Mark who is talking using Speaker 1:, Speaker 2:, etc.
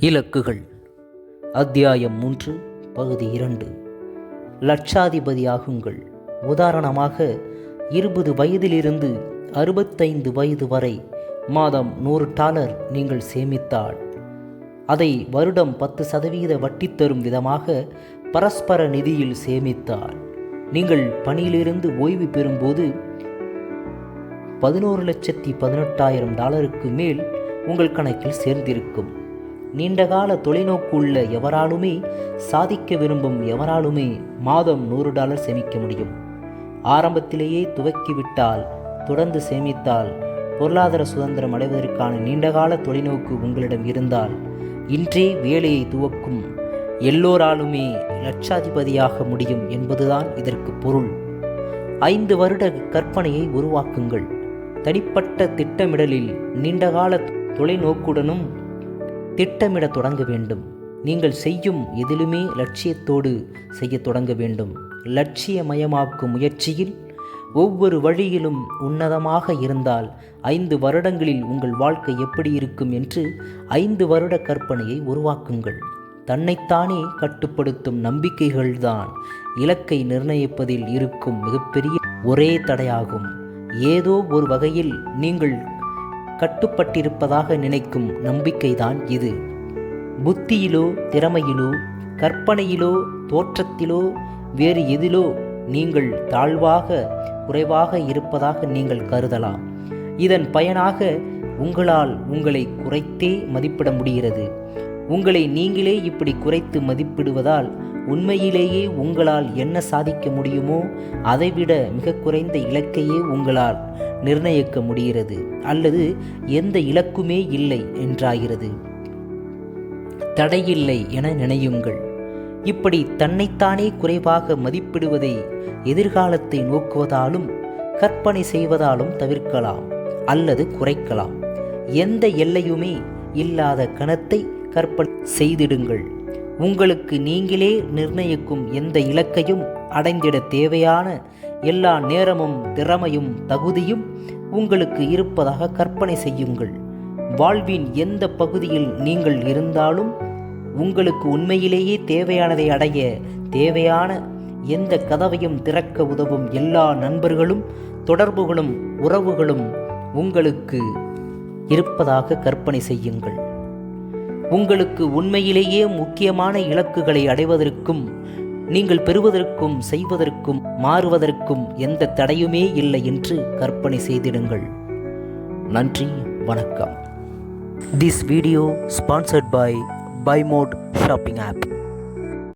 Speaker 1: இலக்குகள். அத்தியாயம் மூன்று பகுதி இரண்டு. லட்சாதிபதியாகுங்கள். உதாரணமாக இருபது வயதிலிருந்து அறுபத்தைந்து வயது வரை மாதம் நூறு டாலர் நீங்கள் சேமித்தால் அதை வருடம் பத்து சதவீத வட்டி தரும் விதமாக பரஸ்பர நிதியில் சேமித்தால் நீங்கள் பணியிலிருந்து ஓய்வு பெறும்போது பதினோரு லட்சத்தி பதினெட்டாயிரம் டாலருக்கு மேல் உங்கள் கணக்கில் சேர்ந்திருக்கும். நீண்டகால தொலைநோக்கு உள்ள எவராலுமே சாதிக்க விரும்பும் எவராலுமே மாதம் நூறு டாலர் சேமிக்க முடியும். ஆரம்பத்திலேயே துவக்கிவிட்டால் தொடர்ந்து சேமித்தால் பொருளாதார சுதந்திரம் அடைவதற்கான நீண்டகால தொலைநோக்கு உங்களிடம் இருந்தால் இன்றே வேலையை துவக்கும் எல்லோராலுமே லட்சாதிபதியாக முடியும் என்பதுதான் இதற்கு பொருள். ஐந்து வருட கற்பனையை உருவாக்குங்கள். தனிப்பட்ட திட்டமிடலில் நீண்டகால தொலைநோக்குடனும் திட்டமிட தொடங்க வேண்டும். நீங்கள் செய்யும் எதிலுமே லட்சியத்தோடு செய்ய தொடங்க வேண்டும். லட்சியமயமாக்கும் முயற்சியில் ஒவ்வொரு வழியிலும் உன்னதமாக இருந்தால் ஐந்து வருடங்களில் உங்கள் வாழ்க்கை எப்படி இருக்கும் என்று ஐந்து வருட கற்பனையை உருவாக்குங்கள். தன்னைத்தானே கட்டுப்படுத்தும் நம்பிக்கைகள்தான் இலக்கை நிர்ணயிப்பதில் இருக்கும் மிகப்பெரிய ஒரே தடையாகும். ஏதோ ஒரு வகையில் நீங்கள் கட்டுப்பட்டிருப்பதாக நினைக்கும் நம்பிக்கைதான் இது. புத்தியிலோ திறமையிலோ கற்பனையிலோ தோற்றத்திலோ வேறு எதிலோ நீங்கள் தாழ்வாக குறைவாக இருப்பதாக நீங்கள் கருதலாம். இதன் பயனாக உங்களால் உங்களை குறைத்தே மதிப்பிட முடிகிறது. உங்களை நீங்களே இப்படி குறைத்து மதிப்பிடுவதால் உண்மையிலேயே உங்களால் என்ன சாதிக்க முடியுமோ அதைவிட மிக குறைந்த இலக்கையே உங்களால் நிர்ணயிக்க முடிகிறது அல்லது எந்த இலக்குமே இல்லை என்றாகிறது. தடையில்லை என நினையுங்கள். இப்படி தன்னைத்தானே குறைவாக மதிப்பிடுவதை எதிர்காலத்தை நோக்குவதாலும் கற்பனை செய்வதாலும் தவிர்க்கலாம் அல்லது குறைக்கலாம். எந்த எல்லையுமே இல்லாத கணத்தை கற்பனை செய்திடுங்கள். உங்களுக்கு நீங்களே நிர்ணயிக்கும் எந்த இலக்கையும் அடைந்திட தேவையான எல்லா நேரமும் திறமையும் தகுதியும் உங்களுக்கு இருப்பதாக கற்பனை செய்யுங்கள். வாழ்வின் எந்த பகுதியில் நீங்கள் இருந்தாலும் உங்களுக்கு உண்மையிலேயே தேவையானதை அடைய தேவையான எந்த கதவையும் திறக்க உதவும் எல்லா நண்பர்களும் தொடர்புகளும் உறவுகளும் உங்களுக்கு இருப்பதாக கற்பனை செய்யுங்கள். உங்களுக்கு உண்மையிலேயே முக்கியமான இலக்குகளை அடைவதற்கும் நீங்கள் பெறுவதற்கும் செய்வதற்கும் மாறுவதற்கும் எந்த தடையுமே இல்லை என்று கற்பனை செய்திடுங்கள். நன்றி வணக்கம். This video sponsored by by mod shopping app